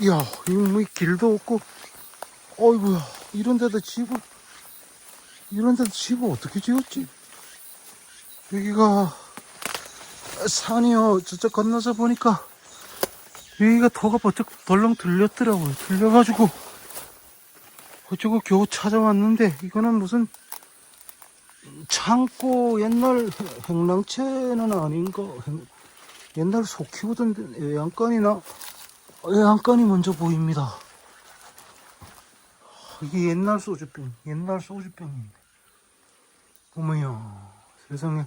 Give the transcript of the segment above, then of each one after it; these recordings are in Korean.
이야, 이거 뭐 길도 없고, 어이구야, 이런 데다 집을, 이런 데다 집을 어떻게 지었지? 여기가 산이요. 저쪽 건너서 보니까 여기가 더가 버쩍 덜렁 들렸더라고요. 들려가지고 그쪽을 겨우 찾아왔는데 이거는 무슨 창고 옛날 행랑채는 아닌가? 행- 옛날 외양간이나 외 양간이 먼저 보입니다. 이게 옛날 소주병, 옛날 소주병입니다. 어머야, 세상에.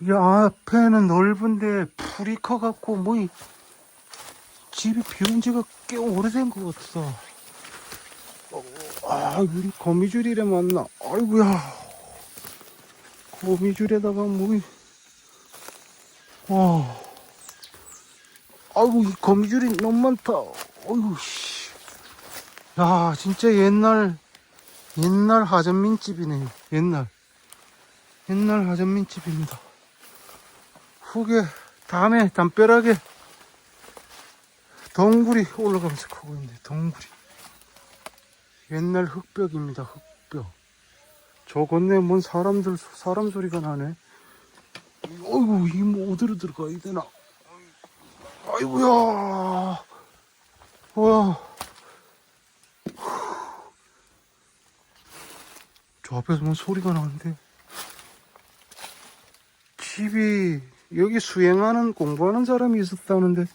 이게 앞에는 넓은데 풀이 커갖고 뭐 이 집이 비온 지가 꽤 오래된 것 같다. 어, 아, 우리 거미줄이래 맞나? 아이고야. 거미줄에다가 뭐, 이- 와. 아이고, 이 거미줄이 너무 많다. 어이구, 씨. 야, 진짜 옛날, 옛날 하전민 집이네요. 옛날. 옛날 하전민 집입니다. 후계, 다음에 담벼락에 덩굴이 올라가면서 크고 있네, 덩굴이. 옛날 흙벽입니다, 흙벽. 저 건너에 뭔 사람들, 사람 소리가 나네. 어이구, 이뭐 어디로 들어가야 되나. 아이고야. 뭐야. 저 앞에서 뭔 소리가 나는데. 집이 여기 수행하는 공부하는 사람이 있었다는데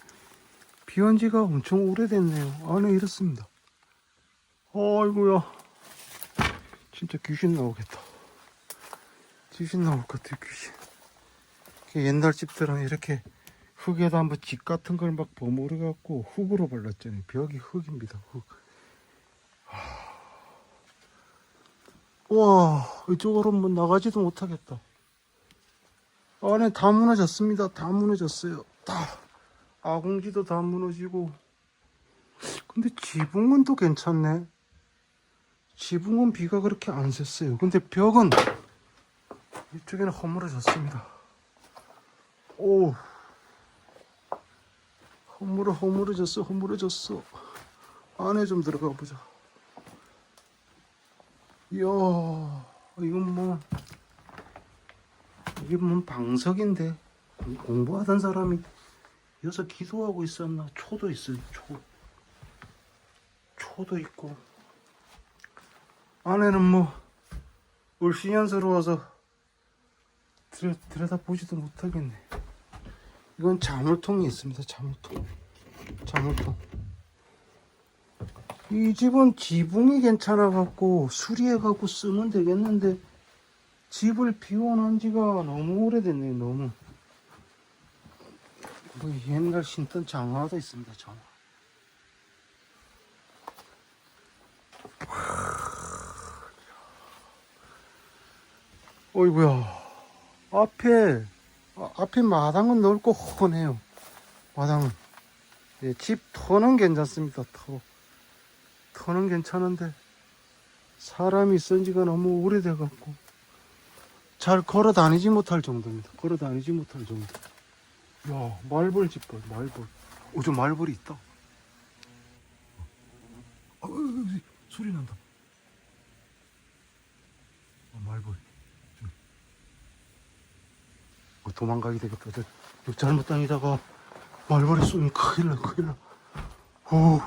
비온 지가 엄청 오래됐네요. 안에 이렇습니다. 아이고야. 진짜 귀신 나오겠다. 귀신 나올 것 같아, 귀신. 옛날 집들은 이렇게 흙에다 한번 집 같은 걸 막 버무려 갖고 흙으로 발랐잖아요. 벽이 흙입니다, 흙. 하... 와, 이쪽으로 뭐 나가지도 못하겠다. 안에 다 무너졌습니다. 다 무너졌어요. 다. 아궁지도 다 무너지고. 근데 지붕은 또 괜찮네. 지붕은 비가 그렇게 안 샜어요. 근데 벽은 이쪽에는 허물어졌습니다. 오. 허물어, 허물어졌어, 허물어졌어. 안에 좀 들어가 보자. 이야, 이건 뭐. 이게 뭔 방석인데 공- 공부하던 사람이 여기서 기도하고 있었나 초도 있어요 초 초도 있고 안에는 뭐 울신연스러워서 들여, 들여다 보지도 못하겠네 이건 자물통이 있습니다 자물통 자물통 이 집은 지붕이 괜찮아 갖고 수리해 갖고 쓰면 되겠는데 집을 비워놓은 지가 너무 오래됐네요, 너무. 뭐 옛날 신던 장화도 있습니다, 장화. 어이구야. 앞에, 아, 앞에 마당은 넓고 훤해요. 마당은. 예, 집 터는 괜찮습니다, 터. 터는 괜찮은데, 사람이 쓴 지가 너무 오래돼 갖고. 잘 걸어 다니지 못할 정도입니다. 걸어 다니지 못할 정도. 야, 말벌 집벌, 말벌. 오, 저 말벌이 있다. 어, 어, 어, 소리 난다. 어, 말벌. 저기. 어, 도망가게 되겠다. 저, 저 잘못 다니다가 말벌이 쏘면 큰일 나, 큰일 나. 오,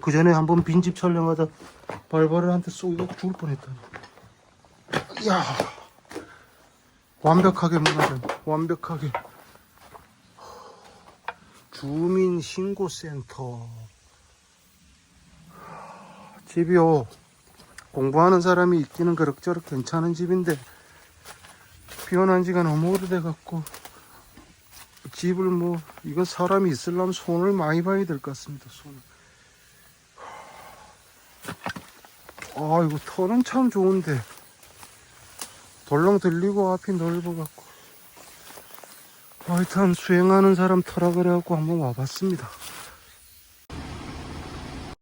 그 전에 한번 빈집 촬영하다 말벌한테 쏘고 죽을 뻔했다니. 야 완벽하게 무너져 완벽하게 주민신고센터 집이요 공부하는 사람이 있기는 그럭저럭 괜찮은 집인데 비워난 지가 너무 오래돼 갖고 집을 뭐 이건 사람이 있으려면 손을 많이 봐야 될 것 같습니다 손을 아 이거 터는 참 좋은데. 덜렁 들리고 앞이 넓어갖고. 하여튼 수행하는 사람 터라 그래갖고 한번 와봤습니다